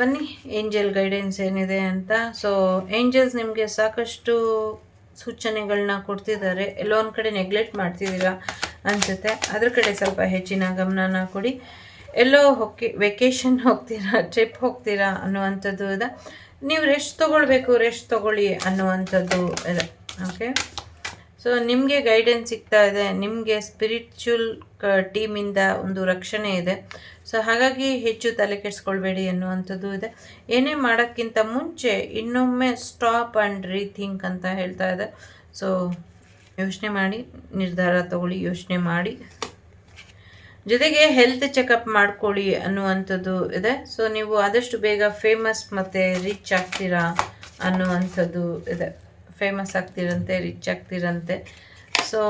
ಬನ್ನಿ. Angel guidance ಏನಿದೆ ಅಂತ. ಸೊ ಏಂಜಲ್ಸ್ ನಿಮಗೆ ಸಾಕಷ್ಟು ಸೂಚನೆಗಳನ್ನ ಕೊಡ್ತಿದ್ದಾರೆ. ಎಲ್ಲೋ ಒಂದು ಕಡೆ ನೆಗ್ಲೆಕ್ಟ್ ಮಾಡ್ತಿದ್ದೀರಾ ಅನಿಸುತ್ತೆ. ಅದ್ರ ಕಡೆ ಸ್ವಲ್ಪ ಹೆಚ್ಚಿನ ಗಮನನ ಕೊಡಿ. ಎಲ್ಲೋ ಹೋಗಿ ವೆಕೇಷನ್ ಹೋಗ್ತೀರಾ ಟ್ರಿಪ್ ಹೋಗ್ತೀರಾ ಅನ್ನುವಂಥದ್ದು ಇದೆ. ನೀವು ರೆಸ್ಟ್ ತೊಗೊಳ್ಬೇಕು ರೆಸ್ಟ್ ತೊಗೊಳ್ಳಿ ಅನ್ನುವಂಥದ್ದು ಇದೆ. ಓಕೆ ಸೊ ನಿಮಗೆ ಗೈಡೆನ್ಸ್ ಸಿಗ್ತಾ ಇದೆ. ನಿಮಗೆ ಸ್ಪಿರಿಚುವಲ್ ಟೀಮಿಂದ ಒಂದು ರಕ್ಷಣೆ ಇದೆ. ಸೊ ಹಾಗಾಗಿ ಹೆಚ್ಚು ತಲೆ ಕೆಡಿಸ್ಕೊಳ್ಬೇಡಿ ಅನ್ನುವಂಥದ್ದು ಇದೆ. ಏನೇ ಮಾಡೋಕ್ಕಿಂತ ಮುಂಚೆ ಇನ್ನೊಮ್ಮೆ ಸ್ಟಾಪ್ ಆ್ಯಂಡ್ ರೀಥಿಂಕ್ ಅಂತ ಹೇಳ್ತಾ ಇದೆ. ಸೊ ಯೋಚನೆ ಮಾಡಿ, ನಿರ್ಧಾರ ತಗೊಳ್ಳಿ, ಯೋಚನೆ ಮಾಡಿ. ಜೊತೆಗೆ ಹೆಲ್ತ್ ಚೆಕಪ್ ಮಾಡ್ಕೊಳ್ಳಿ ಅನ್ನುವಂಥದ್ದು ಇದೆ. ಸೊ ನೀವು ಆದಷ್ಟು ಬೇಗ ಫೇಮಸ್ ಮತ್ತು ರಿಚ್ ಆಗ್ತೀರಾ ಅನ್ನುವಂಥದ್ದು ಇದೆ. ಫೇಮಸ್ ಆಗ್ತಿರಂತೆ ರಿಚ್ ಆಗ್ತಿರಂತೆ ಸೊ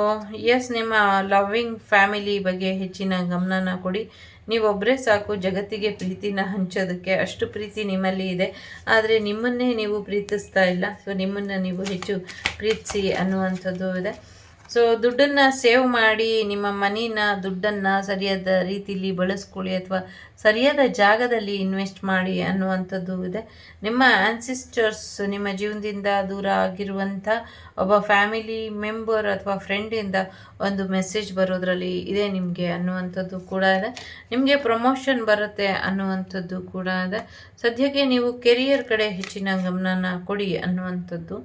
ಎಸ್ ನಿಮ್ಮ ಲವ್ವಿಂಗ್ ಫ್ಯಾಮಿಲಿ ಬಗ್ಗೆ ಹೆಚ್ಚಿನ ಗಮನನ ಕೊಡಿ. ನೀವೊಬ್ಬರೇ ಸಾಕು, ಜಗತ್ತಿಗೆ ಪ್ರೀತಿನ ಹಂಚೋದಕ್ಕೆ ಅಷ್ಟು ಪ್ರೀತಿ ನಿಮ್ಮಲ್ಲಿ ಇದೆ. ಆದರೆ ನಿಮ್ಮನ್ನೇ ನೀವು ಪ್ರೀತಿಸ್ತಾ ಇಲ್ಲ. ಸೊ ನಿಮ್ಮನ್ನು ನೀವು ಹೆಚ್ಚು ಪ್ರೀತಿಸಿ ಅನ್ನುವಂಥದ್ದು ಇದೆ. ಸೊ ದುಡ್ಡನ್ನು ಸೇವ್ ಮಾಡಿ ನಿಮ್ಮ ಮನಿನ ದುಡ್ಡನ್ನು ಸರಿಯಾದ ರೀತಿಯಲ್ಲಿ ಬಳಸ್ಕೊಳ್ಳಿ ಅಥವಾ ಸರಿಯಾದ ಜಾಗದಲ್ಲಿ ಇನ್ವೆಸ್ಟ್ ಮಾಡಿ ಅನ್ನುವಂಥದ್ದು ಇದೆ. ನಿಮ್ಮ ಆನ್ಸಿಸ್ಟರ್ಸ್ ನಿಮ್ಮ ಜೀವನದಿಂದ ದೂರ ಆಗಿರುವಂಥ ಒಬ್ಬ ಫ್ಯಾಮಿಲಿ ಮೆಂಬರ್ ಅಥವಾ ಫ್ರೆಂಡಿಂದ ಒಂದು ಮೆಸೇಜ್ ಬರೋದ್ರಲ್ಲಿ ಇದೆ ನಿಮಗೆ ಅನ್ನುವಂಥದ್ದು ಕೂಡ ಇದೆ. ನಿಮಗೆ ಪ್ರಮೋಷನ್ ಬರುತ್ತೆ ಅನ್ನುವಂಥದ್ದು ಕೂಡ ಇದೆ. ಸದ್ಯಕ್ಕೆ ನೀವು ಕೆರಿಯರ್ ಕಡೆ ಹೆಚ್ಚಿನ ಗಮನನ ಕೊಡಿ ಅನ್ನುವಂಥದ್ದು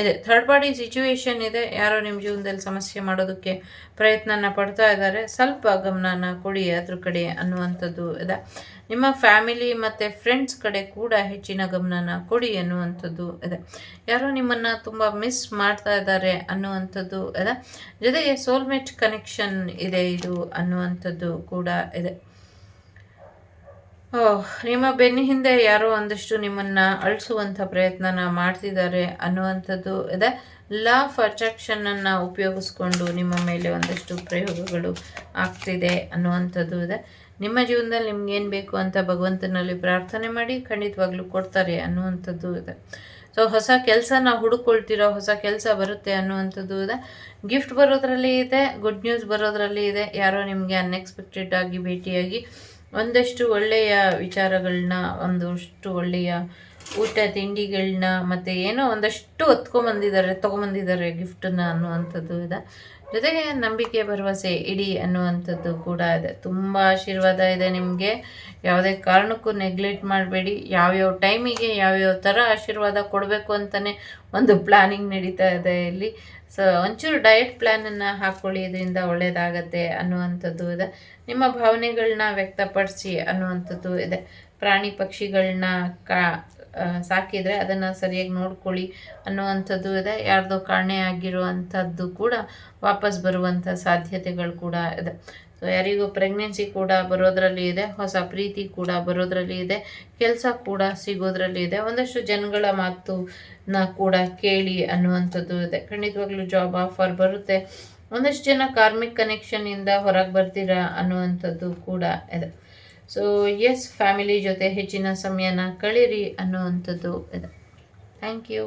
ಇದೆ. ಥರ್ಡ್ ಪಾರ್ಟಿ ಸಿಚುವೇಶನ್ ಇದೆ. ಯಾರೋ ನಿಮ್ಮ ಜೀವನದಲ್ಲಿ ಸಮಸ್ಯೆ ಮಾಡೋದಕ್ಕೆ ಪ್ರಯತ್ನನ ಪಡ್ತಾ ಇದ್ದಾರೆ. ಸ್ವಲ್ಪ ಗಮನನ ಕೊಡಿ ಅದ್ರ ಕಡೆ ಅನ್ನುವಂಥದ್ದು ಇದೆ. ನಿಮ್ಮ ಫ್ಯಾಮಿಲಿ ಮತ್ತು ಫ್ರೆಂಡ್ಸ್ ಕಡೆ ಕೂಡ ಹೆಚ್ಚಿನ ಗಮನನ ಕೊಡಿ ಅನ್ನುವಂಥದ್ದು ಇದೆ. ಯಾರೋ ನಿಮ್ಮನ್ನು ತುಂಬ ಮಿಸ್ ಮಾಡ್ತಾ ಇದ್ದಾರೆ ಅನ್ನುವಂಥದ್ದು ಇದೆ. ಜೊತೆಗೆ ಸೋಲ್ಮೇಟ್ ಕನೆಕ್ಷನ್ ಇದೆ ಇದು ಅನ್ನುವಂಥದ್ದು ಕೂಡ ಇದೆ. ನಿಮ್ಮ ಬೆನ್ನ ಹಿಂದೆ ಯಾರೋ ಒಂದಷ್ಟು ನಿಮ್ಮನ್ನು ಅಳಿಸುವಂಥ ಪ್ರಯತ್ನನ ಮಾಡ್ತಿದ್ದಾರೆ ಅನ್ನುವಂಥದ್ದು ಇದೆ. ಲಾ ಆಫ್ ಅಟ್ರಾಕ್ಷನನ್ನು ಉಪಯೋಗಿಸ್ಕೊಂಡು ನಿಮ್ಮ ಮೇಲೆ ಒಂದಷ್ಟು ಪ್ರಯೋಗಗಳು ಆಗ್ತಿದೆ ಅನ್ನುವಂಥದ್ದು ಇದೆ. ನಿಮ್ಮ ಜೀವನದಲ್ಲಿ ನಿಮ್ಗೇನು ಬೇಕು ಅಂತ ಭಗವಂತನಲ್ಲಿ ಪ್ರಾರ್ಥನೆ ಮಾಡಿ ಖಂಡಿತವಾಗ್ಲೂ ಕೊಡ್ತಾರೆ ಅನ್ನುವಂಥದ್ದು ಇದೆ. ಸೊ ಹೊಸ ಕೆಲಸನ ಹುಡುಕೊಳ್ತಿರೋ, ಹೊಸ ಕೆಲಸ ಬರುತ್ತೆ ಅನ್ನುವಂಥದ್ದು ಇದೆ. ಗಿಫ್ಟ್ ಬರೋದ್ರಲ್ಲಿ ಇದೆ ಗುಡ್ ನ್ಯೂಸ್ ಬರೋದ್ರಲ್ಲಿ ಇದೆ. ಯಾರೋ ನಿಮಗೆ ಅನ್ಎಕ್ಸ್ಪೆಕ್ಟೆಡ್ ಆಗಿ, ಭೇಟಿಯಾಗಿ ಒಂದಷ್ಟು ಒಳ್ಳೆಯ ವಿಚಾರಗಳನ್ನ ಒಂದಷ್ಟು ಒಳ್ಳೆಯ ಊಟ ತಿಂಡಿಗಳನ್ನ ಮತ್ತು ಏನೋ ಒಂದಷ್ಟು ಹೊತ್ಕೊಂಬಂದಿದ್ದಾರೆ, ತೊಗೊಂಬಂದಿದ್ದಾರೆ ಗಿಫ್ಟನ್ನು ಅನ್ನುವಂಥದ್ದು ಇದೆ. ಜೊತೆಗೆ ನಂಬಿಕೆ ಭರವಸೆ ಇಡಿ ಅನ್ನುವಂಥದ್ದು ಕೂಡ ಇದೆ. ತುಂಬ ಆಶೀರ್ವಾದ ಇದೆ ನಿಮಗೆ. ಯಾವುದೇ ಕಾರಣಕ್ಕೂ ನೆಗ್ಲೆಕ್ಟ್ ಮಾಡಬೇಡಿ. ಯಾವ್ಯಾವ ಟೈಮಿಗೆ ಯಾವ್ಯಾವ ಥರ ಆಶೀರ್ವಾದ ಕೊಡಬೇಕು ಅಂತಲೇ ಒಂದು ಪ್ಲ್ಯಾನಿಂಗ್ ನಡೀತಾ ಇದೆ ಇಲ್ಲಿ. ಸೊ ಒಂಚೂರು ಡಯಟ್ ಪ್ಲ್ಯಾನನ್ನು ಹಾಕ್ಕೊಳ್ಳಿ ಇದರಿಂದ ಒಳ್ಳೆಯದಾಗತ್ತೆ ಅನ್ನುವಂಥದ್ದು ಇದೆ. ನಿಮ್ಮ ಭಾವನೆಗಳನ್ನ ವ್ಯಕ್ತಪಡಿಸಿ ಅನ್ನುವಂಥದ್ದು ಇದೆ. ಪ್ರಾಣಿ ಪಕ್ಷಿಗಳನ್ನ ಕಾ ಸಾಕಿದರೆ ಅದನ್ನು ಸರಿಯಾಗಿ ನೋಡ್ಕೊಳ್ಳಿ ಅನ್ನುವಂಥದ್ದು ಇದೆ. ಯಾರ್ದೋ ಕಾರಣೆ ಆಗಿರುವಂಥದ್ದು ಕೂಡ ವಾಪಸ್ ಬರುವಂಥ ಸಾಧ್ಯತೆಗಳು ಕೂಡ ಇದೆ. ಸೊ ಯಾರಿಗೂ ಪ್ರೆಗ್ನೆನ್ಸಿ ಕೂಡ ಬರೋದ್ರಲ್ಲಿ ಇದೆ, ಹೊಸ ಪ್ರೀತಿ ಕೂಡ ಬರೋದ್ರಲ್ಲಿ ಇದೆ, ಕೆಲಸ ಕೂಡ ಸಿಗೋದ್ರಲ್ಲಿ ಇದೆ. ಒಂದಷ್ಟು ಜನಗಳ ಮಾತುನ ಕೂಡ ಕೇಳಿ ಅನ್ನುವಂಥದ್ದು ಇದೆ. ಖಂಡಿತವಾಗ್ಲೂ ಜಾಬ್ ಆಫರ್ ಬರುತ್ತೆ. ಒಂದಷ್ಟು ಜನ ಕಾರ್ಮಿಕ್ ಕನೆಕ್ಷನಿಂದ ಹೊರಗೆ ಬರ್ತೀರಾ ಅನ್ನುವಂಥದ್ದು ಕೂಡ ಇದೆ. ಸೊ ಎಸ್ ಫ್ಯಾಮಿಲಿ ಜೊತೆ ಹೆಚ್ಚಿನ ಸಮಯನ ಕಳೀರಿ ಅನ್ನುವಂಥದ್ದು ಇದೆ. Thank you